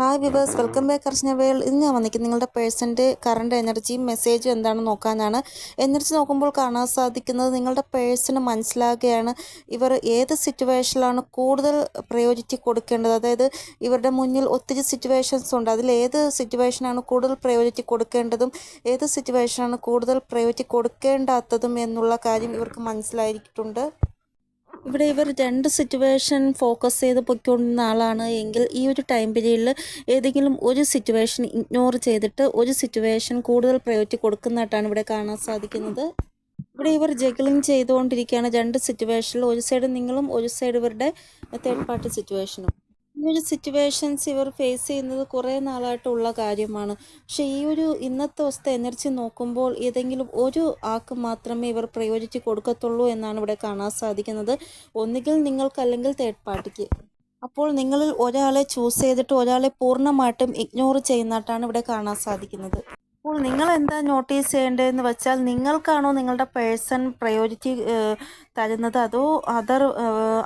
Hi viewers welcome back Archana world. ഇന്ന് ഞാൻ വന്നിരിക്കുന്നത് നിങ്ങളുടെ പേഴ്സന്റെ കറണ്ട് എനർജിയും മെസ്സേജും എന്താണെന്ന് നോക്കാനാണ്. എനർജി നോക്കുമ്പോൾ കാണാൻ സാധിക്കുന്നത് നിങ്ങളുടെ പേഴ്സണ് മനസ്സിലാകുകയാണ്. ഇവർ ഏത് സിറ്റുവേഷനിലാണ് കൂടുതൽ പ്രയോജിറ്റി കൊടുക്കേണ്ടത്? അതായത് ഇവരുടെ മുന്നിൽ ഒത്തിരി സിറ്റുവേഷൻസ് ഉണ്ട്. അതിൽ ഏത് സിറ്റുവേഷനാണ് കൂടുതൽ പ്രയോജിറ്റി കൊടുക്കേണ്ടതും? ഏത് സിറ്റുവേഷനാണ് കൂടുതൽ പ്രയോജിറ്റി കൊടുക്കേണ്ടാത്തതും എന്നുള്ള കാര്യം ഇവർക്ക് മനസ്സിലായിട്ടുണ്ട് ഇവിടെ ഇവർ രണ്ട് സിറ്റുവേഷൻ ഫോക്കസ് ചെയ്ത് പൊയ്ക്കൊണ്ടിരുന്ന ആളാണ്. എങ്കിൽ ഈ ഒരു ടൈം പീരീഡിൽ ഏതെങ്കിലും ഒരു സിറ്റുവേഷൻ ഇഗ്നോർ ചെയ്തിട്ട് ഒരു സിറ്റുവേഷൻ കൂടുതൽ പ്രയോറിറ്റി കൊടുക്കുന്നതായിട്ടാണ് ഇവിടെ കാണാൻ സാധിക്കുന്നത്. ഇവിടെ ഇവർ ജഗ്ലിങ് ചെയ്തുകൊണ്ടിരിക്കുകയാണ്. രണ്ട് സിറ്റുവേഷനിൽ ഒരു സൈഡ് നിങ്ങളും ഒരു സൈഡ് ഇവരുടെ തേർഡ് പാർട്ടി സിറ്റുവേഷനും ഒരു സിറ്റുവേഷൻസ് ഇവർ ഫേസ് ചെയ്യുന്നത് കുറേ നാളായിട്ടുള്ള കാര്യമാണ്. പക്ഷെ ഈ ഒരു ഇന്നത്തെ അവസ്ഥ എനർജി നോക്കുമ്പോൾ ഏതെങ്കിലും ഒരു ആൾക്ക് മാത്രമേ ഇവർ പ്രയോജിച്ച് കൊടുക്കത്തുള്ളൂ എന്നാണ് ഇവിടെ കാണാൻ സാധിക്കുന്നത്. ഒന്നുകിൽ നിങ്ങൾക്ക് അല്ലെങ്കിൽ തേർഡ് പാർട്ടിക്ക് അപ്പോൾ നിങ്ങളിൽ ഒരാളെ ചൂസ് ചെയ്തിട്ട് ഒരാളെ പൂർണമായിട്ടും ഇഗ്നോർ ചെയ്യുന്നതായിട്ടാണ് ഇവിടെ കാണാൻ സാധിക്കുന്നത്. അപ്പോൾ നിങ്ങൾ എന്താ നോട്ടീസ് ചെയ്യേണ്ടതെന്ന് വെച്ചാൽ നിങ്ങൾക്കാണോ നിങ്ങളുടെ പേഴ്സൺ പ്രയോറിറ്റി തരുന്നത്? അതോ അതർ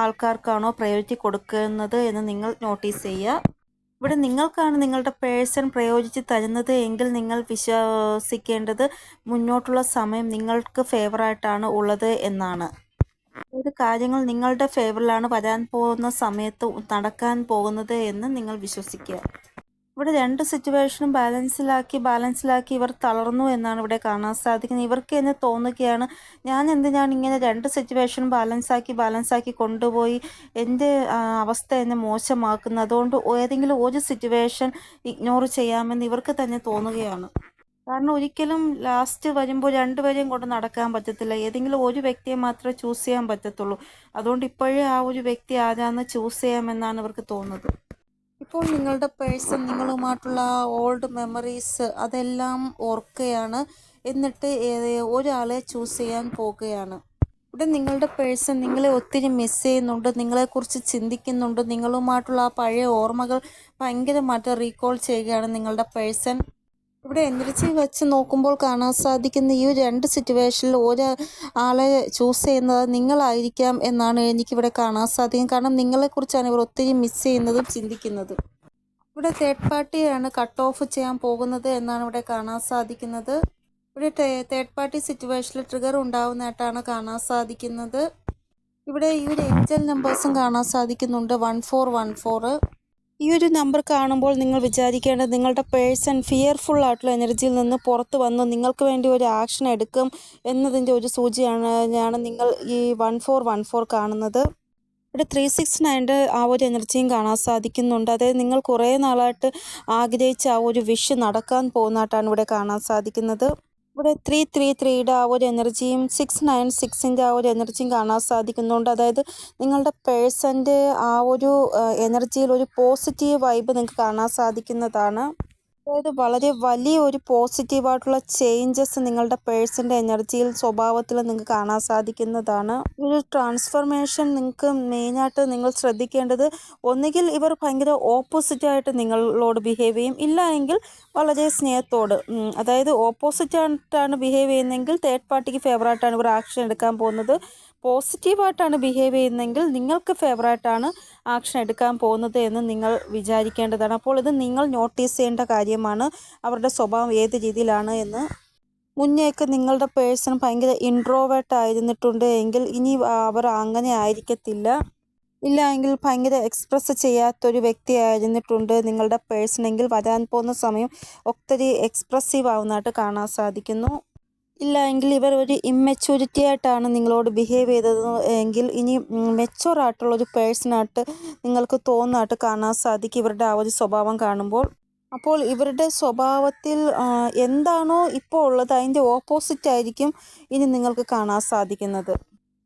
ആൾക്കാർക്കാണോ പ്രയോറിറ്റി കൊടുക്കുന്നത് എന്ന് നിങ്ങൾ നോട്ടീസ് ചെയ്യുക. ഇവിടെ നിങ്ങൾക്കാണ് നിങ്ങളുടെ പേഴ്സൺ പ്രയോജിച്ച് തരുന്നത് എങ്കിൽ നിങ്ങൾ വിശ്വസിക്കേണ്ടത് മുന്നോട്ടുള്ള സമയം നിങ്ങൾക്ക് ഫേവറായിട്ടാണ് ഉള്ളത് എന്നാണ്. ഒരു കാര്യങ്ങൾ നിങ്ങളുടെ ഫേവറിലാണ് വരാൻ പോകുന്ന സമയത്ത് നടക്കാൻ പോകുന്നത് എന്ന് നിങ്ങൾ വിശ്വസിക്കുക. ഇവിടെ രണ്ട് സിറ്റുവേഷനും ബാലൻസിലാക്കി ബാലൻസിലാക്കി ഇവർ തളർന്നു എന്നാണ് ഇവിടെ കാണാൻ സാധിക്കുന്നത്. ഇവർക്ക് എന്നെ തോന്നുകയാണ് ഞാൻ എന്തിനാണ് ഇങ്ങനെ രണ്ട് സിറ്റുവേഷനും ബാലൻസാക്കി ബാലൻസാക്കി കൊണ്ടുപോയി എന്റെ അവസ്ഥ എന്നെ മോശമാക്കുന്നത് അതുകൊണ്ട് ഏതെങ്കിലും ഒരു സിറ്റുവേഷൻ ഇഗ്നോർ ചെയ്യാമെന്ന് ഇവർക്ക് തന്നെ തോന്നുകയാണ്. കാരണം ഒരിക്കലും ലാസ്റ്റ് വരുമ്പോൾ രണ്ടുപേരെയും കൊണ്ട് നടക്കാൻ പറ്റത്തില്ല. ഏതെങ്കിലും ഒരു വ്യക്തിയെ മാത്രമേ ചൂസ് ചെയ്യാൻ പറ്റത്തുള്ളൂ. അതുകൊണ്ട് ഇപ്പോഴേ ആ ഒരു വ്യക്തി ആരാന്ന് ചൂസ് ചെയ്യാമെന്നാണ് ഇവർക്ക് തോന്നുന്നത്. ഇപ്പോൾ നിങ്ങളുടെ പേഴ്സൺ നിങ്ങളുമായിട്ടുള്ള ഓൾഡ് മെമ്മറീസ് അതെല്ലാം ഓർക്കുകയാണ്. എന്നിട്ട് ഒരാളെ ചൂസ് ചെയ്യാൻ പോകുകയാണ് ഇവിടെ നിങ്ങളുടെ പേഴ്സൺ നിങ്ങളെ ഒത്തിരി മിസ് ചെയ്യുന്നുണ്ട് നിങ്ങളെക്കുറിച്ച് ചിന്തിക്കുന്നുണ്ട് നിങ്ങളുമായിട്ടുള്ള ആ പഴയ ഓർമ്മകൾ ഭയങ്കരമായിട്ട് റീകോൾ ചെയ്യുകയാണ് നിങ്ങളുടെ പേഴ്സൺ. ഇവിടെ എനർജി വെച്ച് നോക്കുമ്പോൾ കാണാൻ സാധിക്കുന്ന ഈ രണ്ട് സിറ്റുവേഷനിൽ ഒരു ആളെ ചൂസ് ചെയ്യുന്നത് നിങ്ങളായിരിക്കാം എന്നാണ് എനിക്കിവിടെ കാണാൻ സാധിക്കും കാരണം നിങ്ങളെക്കുറിച്ചാണ് ഇവർ ഒത്തിരി മിസ് ചെയ്യുന്നതും ചിന്തിക്കുന്നതും. ഇവിടെ തേർഡ് പാർട്ടിയാണ് കട്ട് ഓഫ് ചെയ്യാൻ പോകുന്നത് എന്നാണ് ഇവിടെ കാണാൻ സാധിക്കുന്നത്. ഇവിടെ തേർഡ് പാർട്ടി സിറ്റുവേഷനിൽ ട്രിഗർ ഉണ്ടാവുന്നതായിട്ടാണ് കാണാൻ സാധിക്കുന്നത്. ഇവിടെ ഈ ഒരു ഏഞ്ചൽ നമ്പേഴ്സും കാണാൻ സാധിക്കുന്നുണ്ട്. വൺ ഫോർ വൺ ഫോർ ഈ ഒരു നമ്പർ കാണുമ്പോൾ നിങ്ങൾ വിചാരിക്കേണ്ടത് നിങ്ങളുടെ പേഴ്സൺ ഫിയർഫുൾ ആയിട്ടുള്ള എനർജിയിൽ നിന്ന് പുറത്ത് വന്ന് നിങ്ങൾക്ക് വേണ്ടി ഒരു ആക്ഷൻ എടുക്കും എന്നതിന്റെ ഒരു സൂചിയാണ് ഞാൻ നിങ്ങൾ ഈ വൺ ഫോർ വൺ ഫോർ കാണുന്നത്. ഇവിടെ ത്രീ സിക്സ് നയന്റെ ആ ഒരു എനർജിയും കാണാൻ സാധിക്കുന്നുണ്ട്. അതായത് നിങ്ങൾ കുറേ നാളായിട്ട് ആഗ്രഹിച്ച ആ ഒരു വിഷ് നടക്കാൻ പോകുന്നതായിട്ടാണ് ഇവിടെ കാണാൻ സാധിക്കുന്നത്. ഇവിടെ ത്രീ ത്രീ ത്രീയുടെ ആ ഒരു എനർജിയും സിക്സ് നയൻ സിക്സിന്റെ ആ ഒരു എനർജിയും കാണാൻ സാധിക്കുന്നുണ്ട്. അതായത് നിങ്ങളുടെ പേഴ്സന്റെ ആ ഒരു എനർജിയിൽ ഒരു പോസിറ്റീവ് വൈബ് നിങ്ങൾക്ക് കാണാൻ സാധിക്കുന്നതാണ്. അതായത് വളരെ വലിയ ഒരു പോസിറ്റീവായിട്ടുള്ള ചേഞ്ചസ് നിങ്ങളുടെ പേഴ്സന്റെ എനർജിയിൽ സ്വഭാവത്തിൽ നിങ്ങൾക്ക് കാണാൻ സാധിക്കുന്നതാണ്. ഒരു ട്രാൻസ്ഫർമേഷൻ നിങ്ങൾക്ക് മെയിനായിട്ട് നിങ്ങൾ ശ്രദ്ധിക്കേണ്ടത് ഒന്നുകിൽ ഇവർ ഭയങ്കര ഓപ്പോസിറ്റായിട്ട് നിങ്ങളോട് ബിഹേവ് ചെയ്യും. ഇല്ല എങ്കിൽ വളരെ സ്നേഹത്തോട് അതായത് ഓപ്പോസിറ്റായിട്ടാണ് ബിഹേവ് ചെയ്യുന്നതെങ്കിൽ തേർഡ് പാർട്ടിക്ക് ഫേവറായിട്ടാണ് ഇവർ ആക്ഷൻ എടുക്കാൻ പോകുന്നത്. പോസിറ്റീവായിട്ടാണ് ബിഹേവ് ചെയ്യുന്നതെങ്കിൽ നിങ്ങൾക്ക് ഫേവറായിട്ടാണ് ആക്ഷൻ എടുക്കാൻ പോകുന്നത് എന്ന് നിങ്ങൾ വിചാരിക്കേണ്ടതാണ്. അപ്പോൾ ഇത് നിങ്ങൾ നോട്ടീസ് ചെയ്യേണ്ട കാര്യമാണ്. അവരുടെ സ്വഭാവം ഏത് രീതിയിലാണ് എന്ന്. മുന്നേയൊക്കെ നിങ്ങളുടെ പേഴ്സൺ ഭയങ്കര ഇൻട്രോവേർട്ട് ആയിരുന്നിട്ടുണ്ട് എങ്കിൽ ഇനി അവർ അങ്ങനെ ആയിരിക്കത്തില്ല. ഇല്ല എങ്കിൽ ഭയങ്കര എക്സ്പ്രസ് ചെയ്യാത്തൊരു വ്യക്തി ആയിരുന്നിട്ടുണ്ട് നിങ്ങളുടെ പേഴ്സൺ എങ്കിൽ വരാൻ പോകുന്ന സമയം ഒത്തിരി എക്സ്പ്രസീവ് ആവുന്നതായിട്ട് കാണാൻ സാധിക്കുന്നു. ഇല്ല എങ്കിൽ ഇവർ ഒരു ഇമ്മെച്യൂരിറ്റി ആയിട്ടാണ് നിങ്ങളോട് ബിഹേവ് ചെയ്തത്. എങ്കിൽ ഇനി മെച്ചുവർ ആയിട്ടുള്ള ഒരു പേഴ്സണായിട്ട് നിങ്ങൾക്ക് തോന്നായിട്ട് കാണാൻ സാധിക്കും ഇവരുടെ ആ ഒരു സ്വഭാവം കാണുമ്പോൾ. അപ്പോൾ ഇവരുടെ സ്വഭാവത്തിൽ എന്താണോ ഇപ്പോൾ ഉള്ളത് അതിന്റെ ഓപ്പോസിറ്റ് ആയിരിക്കും ഇനി നിങ്ങൾക്ക് കാണാൻ സാധിക്കുന്നത്.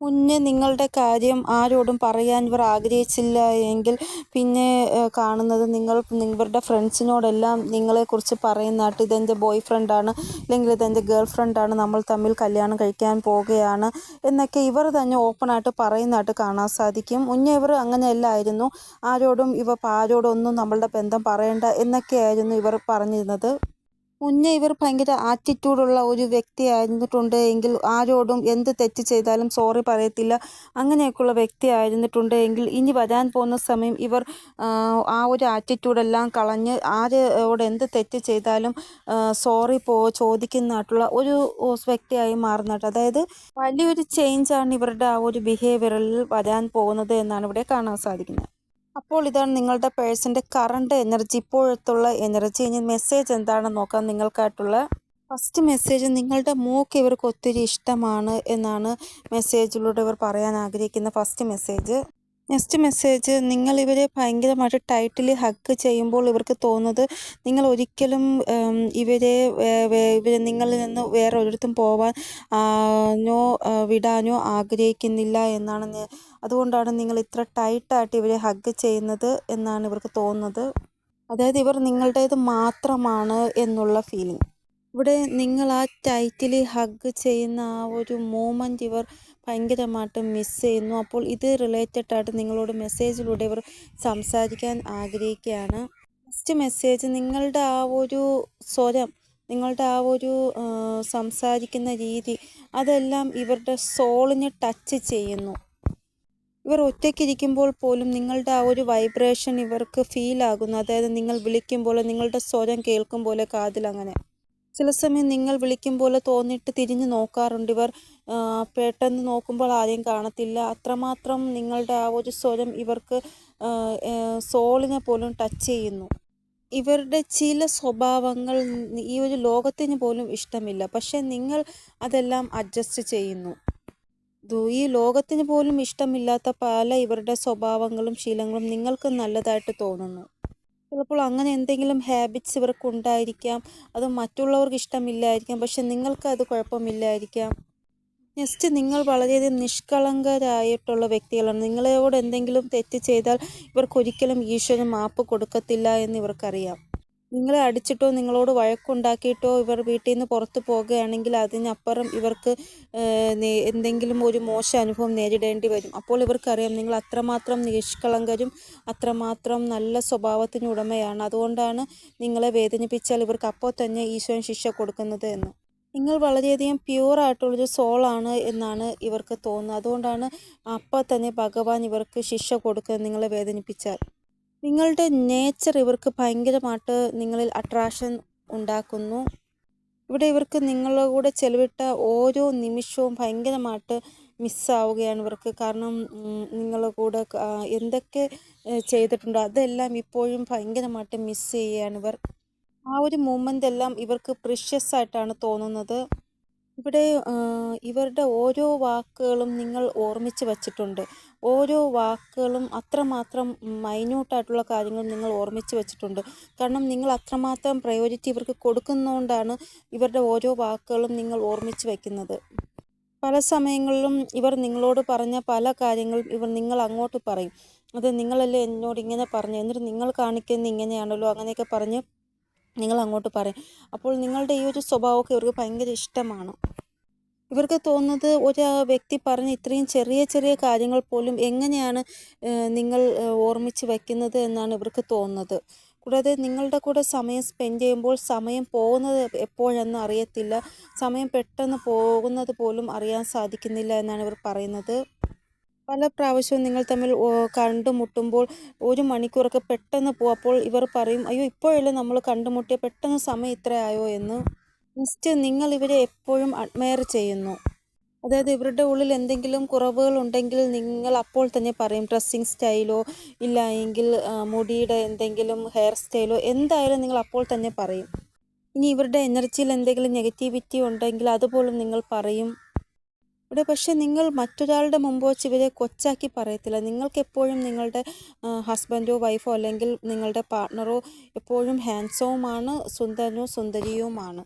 മുന്നേ നിങ്ങളുടെ കാര്യം ആരോടും പറയാൻ ഇവർ ആഗ്രഹിച്ചില്ല എങ്കിൽ പിന്നെ കാണുന്നത് നിങ്ങൾ ഇവരുടെ ഫ്രണ്ട്സിനോടെല്ലാം നിങ്ങളെക്കുറിച്ച് പറയുന്നതായിട്ട് ഇതെന്റെ ബോയ് ഫ്രണ്ടാണ് അല്ലെങ്കിൽ ഇതെന്റെ ഗേൾ ഫ്രണ്ടാണ് നമ്മൾ തമ്മിൽ കല്യാണം കഴിക്കാൻ പോവുകയാണ് എന്നൊക്കെ ഇവർ തന്നെ ഓപ്പണായിട്ട് പറയുന്നതായിട്ട് കാണാൻ സാധിക്കും. മുന്നേ ഇവർ അങ്ങനെയല്ലായിരുന്നു ആരോടും ഇവ ആരോടൊന്നും നമ്മളുടെ ബന്ധം പറയേണ്ട എന്നൊക്കെയായിരുന്നു ഇവർ പറഞ്ഞിരുന്നത്. മുന്നേ ഇവർ ഭയങ്കര ആറ്റിറ്റ്യൂഡുള്ള ഒരു വ്യക്തിയായിരുന്നിട്ടുണ്ട്. എങ്കിൽ ആരോടും എന്ത് തെറ്റ് ചെയ്താലും സോറി പറയത്തില്ല. അങ്ങനെയൊക്കെയുള്ള വ്യക്തി ആയിരുന്നിട്ടുണ്ട് എങ്കിൽ ഇനി വരാൻ പോകുന്ന സമയം ഇവർ ആ ഒരു ആറ്റിറ്റ്യൂഡെല്ലാം കളഞ്ഞ് ആരോട് എന്ത് തെറ്റ് ചെയ്താലും സോറി പോ ചോദിക്കുന്നതായിട്ടുള്ള ഒരു വ്യക്തിയായി മാറുന്നതായിട്ട്. അതായത് വലിയൊരു ചേഞ്ചാണ് ഇവരുടെ ആ ഒരു ബിഹേവിയറിൽ വരാൻ പോകുന്നത് എന്നാണ് ഇവിടെ കാണാൻ സാധിക്കുന്നത്. അപ്പോൾ ഇതാണ് നിങ്ങളുടെ പേഴ്സന്റെ കറണ്ട് എനർജി. ഇപ്പോഴത്തുള്ള എനർജി ഇനി മെസ്സേജ് എന്താണെന്ന് നോക്കാം. നിങ്ങൾക്കായിട്ടുള്ള ഫസ്റ്റ് മെസ്സേജ് നിങ്ങളുടെ മൂക്ക് ഇവർക്ക് ഒത്തിരി ഇഷ്ടമാണ് എന്നാണ് മെസ്സേജിലൂടെ ഇവർ പറയാൻ ആഗ്രഹിക്കുന്ന ഫസ്റ്റ് മെസ്സേജ്. നെക്സ്റ്റ് മെസ്സേജ് നിങ്ങൾ ഇവരെ ഭയങ്കരമായിട്ട് ടൈറ്റിൽ ഹഗ് ചെയ്യുമ്പോൾ ഇവർക്ക് തോന്നുന്നത് നിങ്ങൾ ഒരിക്കലും ഇവരെ ഇവരെ നിങ്ങളിൽ നിന്ന് വേറെ ഒരിടത്തും പോവാൻ നോ വിടാനോ ആഗ്രഹിക്കുന്നില്ല എന്നാണ് അതുകൊണ്ടാണ് നിങ്ങൾ ഇത്ര ടൈറ്റായിട്ട് ഇവരെ ഹഗ് ചെയ്യുന്നത് എന്നാണ് ഇവർക്ക് തോന്നുന്നത്. അതായത് ഇവർ നിങ്ങളുടേത് മാത്രമാണ് എന്നുള്ള ഫീലിംഗ് ഇവിടെ നിങ്ങൾ ആ ടൈറ്റിൽ ഹഗ് ചെയ്യുന്ന ആ ഒരു മൂമെന്റ് ഇവർ ഭയങ്കരമായിട്ട് മിസ് ചെയ്യുന്നു. അപ്പോൾ ഇത് റിലേറ്റഡ് ആയിട്ട് നിങ്ങളോട് മെസ്സേജിലൂടെ ഇവർ സംസാരിക്കാൻ ആഗ്രഹിക്കുകയാണ്. ഫസ്റ്റ് മെസ്സേജ് നിങ്ങളുടെ ആ ഒരു സ്വരം നിങ്ങളുടെ ആ ഒരു സംസാരിക്കുന്ന രീതി അതെല്ലാം ഇവരുടെ സോളിന് ടച്ച് ചെയ്യുന്നു. ഇവർ ഒറ്റയ്ക്കിരിക്കുമ്പോൾ പോലും നിങ്ങളുടെ ആ ഒരു വൈബ്രേഷൻ ഇവർക്ക് ഫീൽ ആകുന്നു. അതായത് നിങ്ങൾ വിളിക്കുമ്പോൾ നിങ്ങളുടെ സ്വരം കേൾക്കും പോലെ കാതിലങ്ങനെ ചില സമയം നിങ്ങൾ വിളിക്കും പോലെ തോന്നിയിട്ട് തിരിഞ്ഞു നോക്കാറുണ്ട്. ഇവർ പെട്ടെന്ന് നോക്കുമ്പോൾ ആരെയും കാണത്തില്ല. അത്രമാത്രം നിങ്ങളുടെ ആ ഒരു സ്വരം ഇവർക്ക് സോളിനെ പോലും ടച്ച് ചെയ്യുന്നു. ഇവരുടെ ചില സ്വഭാവങ്ങൾ ഈ ഒരു ലോകത്തിന് പോലും ഇഷ്ടമില്ല. പക്ഷെ നിങ്ങൾ അതെല്ലാം അഡ്ജസ്റ്റ് ചെയ്യുന്നു. ഈ ലോകത്തിന് പോലും ഇഷ്ടമില്ലാത്ത പല ഇവരുടെ സ്വഭാവങ്ങളും ശീലങ്ങളും നിങ്ങൾക്ക് നല്ലതായിട്ട് തോന്നുന്നു. ചിലപ്പോൾ അങ്ങനെ എന്തെങ്കിലും ഹാബിറ്റ്സ് ഇവർക്ക് ഉണ്ടായിരിക്കാം അത് മറ്റുള്ളവർക്ക് ഇഷ്ടമില്ലായിരിക്കാം. പക്ഷെ നിങ്ങൾക്ക് അത് കുഴപ്പമില്ലായിരിക്കാം. നെക്സ്റ്റ് നിങ്ങൾ വളരെയധികം നിഷ്കളങ്കരായിട്ടുള്ള വ്യക്തികളാണ്. നിങ്ങളോട് എന്തെങ്കിലും തെറ്റ് ചെയ്താൽ ഇവർക്കൊരിക്കലും ഈശ്വരൻ മാപ്പ് കൊടുക്കത്തില്ല എന്ന് ഇവർക്കറിയാം. നിങ്ങളെ അടിച്ചിട്ടോ നിങ്ങളോട് വഴക്കുണ്ടാക്കിയിട്ടോ ഇവർ വീട്ടിൽ നിന്ന് പുറത്ത് പോകുകയാണെങ്കിൽ അതിനപ്പുറം ഇവർക്ക് എന്തെങ്കിലും ഒരു മോശം അനുഭവം നേരിടേണ്ടി വരും. അപ്പോൾ ഇവർക്കറിയാം നിങ്ങൾ അത്രമാത്രം നിഷ്കളങ്കരും അത്രമാത്രം നല്ല സ്വഭാവത്തിന് ഉടമയാണ്. അതുകൊണ്ടാണ് നിങ്ങളെ വേദനിപ്പിച്ചാൽ ഇവർക്ക് അപ്പോൾ തന്നെ ഈശ്വരൻ ശിക്ഷ കൊടുക്കുന്നത് എന്ന്. നിങ്ങൾ വളരെയധികം പ്യുവർ ആയിട്ടുള്ളൊരു സോളാണ് എന്നാണ് ഇവർക്ക് തോന്നുന്നത്. അതുകൊണ്ടാണ് അപ്പം തന്നെ ഭഗവാൻ ഇവർക്ക് ശിക്ഷ കൊടുക്കുന്നത് നിങ്ങളെ വേദനിപ്പിച്ചാൽ. നിങ്ങളുടെ നേച്ചർ ഇവർക്ക് ഭയങ്കരമായിട്ട് നിങ്ങളിൽ അട്രാക്ഷൻ ഉണ്ടാക്കുന്നു. ഇവിടെ ഇവർക്ക് നിങ്ങളുടെ കൂടെ ചെലവിട്ട ഓരോ നിമിഷവും ഭയങ്കരമായിട്ട് മിസ്സാവുകയാണ് ഇവർക്ക്. കാരണം നിങ്ങളുടെ കൂടെ എന്തൊക്കെ ചെയ്തിട്ടുണ്ടോ അതെല്ലാം ഇപ്പോഴും ഭയങ്കരമായിട്ട് മിസ് ചെയ്യുകയാണ് ഇവർ. ആ ഒരു മൂമെന്റ് എല്ലാം ഇവർക്ക് പ്രിഷ്യസ് ആയിട്ടാണ് തോന്നുന്നത്. ഇവിടെ ഇവരുടെ ഓരോ വാക്കുകളും നിങ്ങൾ ഓർമ്മിച്ച് വച്ചിട്ടുണ്ട്. ഓരോ വാക്കുകളും അത്രമാത്രം മൈന്യൂട്ടായിട്ടുള്ള കാര്യങ്ങൾ നിങ്ങൾ ഓർമ്മിച്ച് വെച്ചിട്ടുണ്ട്. കാരണം നിങ്ങൾ അത്രമാത്രം പ്രയോറിറ്റി ഇവർക്ക് കൊടുക്കുന്നതുകൊണ്ടാണ് ഇവരുടെ ഓരോ വാക്കുകളും നിങ്ങൾ ഓർമ്മിച്ച് വയ്ക്കുന്നത്. പല സമയങ്ങളിലും ഇവർ നിങ്ങളോട് പറഞ്ഞ പല കാര്യങ്ങളും ഇവർ നിങ്ങൾ അങ്ങോട്ട് പറയും. അത് നിങ്ങളല്ലേ എന്നോട് ഇങ്ങനെ പറഞ്ഞു എന്നിട്ട് നിങ്ങൾ കാണിക്കുന്നത് ഇങ്ങനെയാണല്ലോ? അങ്ങനെയൊക്കെ പറഞ്ഞ് നിങ്ങൾ അങ്ങോട്ട് പറയും. അപ്പോൾ നിങ്ങളുടെ ഈ ഒരു സ്വഭാവമൊക്കെ ഇവർക്ക് ഭയങ്കര ഇഷ്ടമാണ്. ഇവർക്ക് തോന്നുന്നത് ഒരു വ്യക്തി പറഞ്ഞ ഇത്രയും ചെറിയ ചെറിയ കാര്യങ്ങൾ പോലും എങ്ങനെയാണ് നിങ്ങൾ ഓർമ്മിച്ച് വയ്ക്കുന്നത് എന്നാണ് ഇവർക്ക് തോന്നുന്നത്. കൂടാതെ നിങ്ങളുടെ കൂടെ സമയം സ്പെൻഡ് ചെയ്യുമ്പോൾ സമയം പോകുന്നത് എപ്പോഴെന്ന് അറിയത്തില്ല. സമയം പെട്ടെന്ന് പോകുന്നത് പോലും അറിയാൻ സാധിക്കുന്നില്ല എന്നാണ് ഇവർ പറയുന്നത്. പല പ്രാവശ്യവും നിങ്ങൾ തമ്മിൽ കണ്ടുമുട്ടുമ്പോൾ ഒരു മണിക്കൂറൊക്കെ പെട്ടെന്ന് പോകും അപ്പോൾ ഇവർ പറയും അയ്യോ ഇപ്പോഴല്ലേ നമ്മൾ കണ്ടുമുട്ടിയ പെട്ടെന്ന് സമയം ഇത്രയായോ എന്ന് ജസ്റ്റ് നിങ്ങൾ ഇവരെ എപ്പോഴും അഡ്മയർ ചെയ്യുന്നു. അതായത് ഇവരുടെ ഉള്ളിൽ എന്തെങ്കിലും കുറവുകൾ ഉണ്ടെങ്കിൽ നിങ്ങൾ അപ്പോൾ തന്നെ പറയും ഡ്രസ്സിങ് സ്റ്റൈലോ ഇല്ല എങ്കിൽ മുടിയുടെ എന്തെങ്കിലും ഹെയർ സ്റ്റൈലോ എന്തായാലും നിങ്ങൾ അപ്പോൾ തന്നെ പറയും. ഇനി ഇവരുടെ എനർജിയിൽ എന്തെങ്കിലും നെഗറ്റിവിറ്റി ഉണ്ടെങ്കിൽ അതുപോലും നിങ്ങൾ പറയും. ഇവിടെ പക്ഷേ നിങ്ങൾ മറ്റൊരാളുടെ മുമ്പ് വെച്ച് ഇവരെ കൊച്ചാക്കി പറയത്തില്ല. നിങ്ങൾക്ക് എപ്പോഴും നിങ്ങളുടെ ഹസ്ബൻഡോ വൈഫോ അല്ലെങ്കിൽ നിങ്ങളുടെ പാർട്ട്ണറോ എപ്പോഴും ഹാൻഡ്സവുമാണ് സുന്ദരനോ സുന്ദരിയുമാണ്.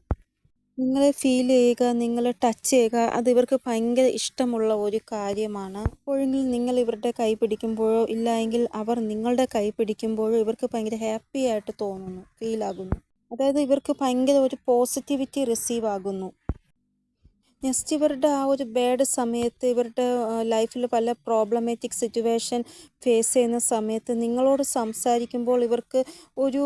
നിങ്ങളെ ഫീൽ ചെയ്യുക നിങ്ങളെ ടച്ച് ചെയ്യുക അത് ഇവർക്ക് ഭയങ്കര ഇഷ്ടമുള്ള ഒരു കാര്യമാണ്. എപ്പോഴെങ്കിലും നിങ്ങൾ ഇവരുടെ കൈ പിടിക്കുമ്പോഴോ ഇല്ലായെങ്കിൽ അവർ നിങ്ങളുടെ കൈ പിടിക്കുമ്പോഴോ ഇവർക്ക് ഭയങ്കര ഹാപ്പി ആയിട്ട് തോന്നുന്നു ഫീലാകുന്നു അതായത് ഇവർക്ക് ഭയങ്കര ഒരു പോസിറ്റിവിറ്റി റിസീവ് ആകുന്നു. നെക്സ്റ്റ് ഇവരുടെ ആ ഒരു ബാഡ് സമയത്ത് ഇവരുടെ ലൈഫിൽ പല പ്രോബ്ലമാറ്റിക് സിറ്റുവേഷൻ ഫേസ് ചെയ്യുന്ന സമയത്ത് നിങ്ങളോട് സംസാരിക്കുമ്പോൾ ഇവർക്ക് ഒരു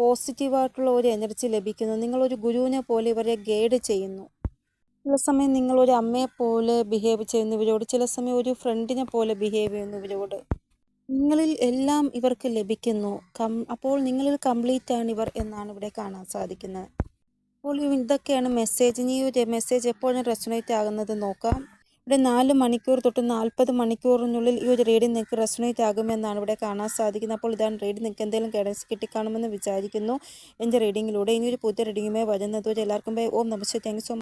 പോസിറ്റീവായിട്ടുള്ള ഒരു എനർജി ലഭിക്കുന്നു. നിങ്ങളൊരു ഗുരുവിനെ പോലെ ഇവരെ ഗൈഡ് ചെയ്യുന്നു. ചില സമയം നിങ്ങളൊരു അമ്മയെ പോലെ ബിഹേവ് ചെയ്യുന്നു ഇവരോട്. ചില സമയം ഒരു ഫ്രണ്ടിനെ പോലെ ബിഹേവ് ചെയ്യുന്നു ഇവരോട്. നിങ്ങളിൽ എല്ലാം ഇവർക്ക് ലഭിക്കുന്നു. കം അപ്പോൾ നിങ്ങളിൽ കംപ്ലീറ്റ് ആണ് ഇവർ എന്നാണ് ഇവിടെ കാണാൻ സാധിക്കുന്നത്. അപ്പോൾ ഇതൊക്കെയാണ് മെസ്സേജ് ഇനി ഒരു മെസ്സേജ് എപ്പോഴാണ് റെസണേറ്റ് ആകുന്നത് നോക്കാം. ഇവിടെ നാല് മണിക്കൂർ തൊട്ട് നാൽപ്പത് മണിക്കൂറിനുള്ളിൽ ഈ ഒരു റീഡിംഗ് നിങ്ങൾക്ക് റെസണേറ്റ് ആകുമെന്നാണ് ഇവിടെ കാണാൻ സാധിക്കുന്നത്. അപ്പോൾ ഇതാണ് റീഡിംഗ് നിങ്ങൾക്ക് എന്തെങ്കിലും ഗൈഡൻസ് കിട്ടിക്കാണുമെന്ന് വിചാരിക്കുന്നു. എന്റെ റീഡിങ്ങിലൂടെ ഇനി ഒരു പുതിയ റീഡിങ്ങുമായി വരുന്നത് വരെ എല്ലാവർക്കും ഓം നമസ്തേ താങ്ക് സോ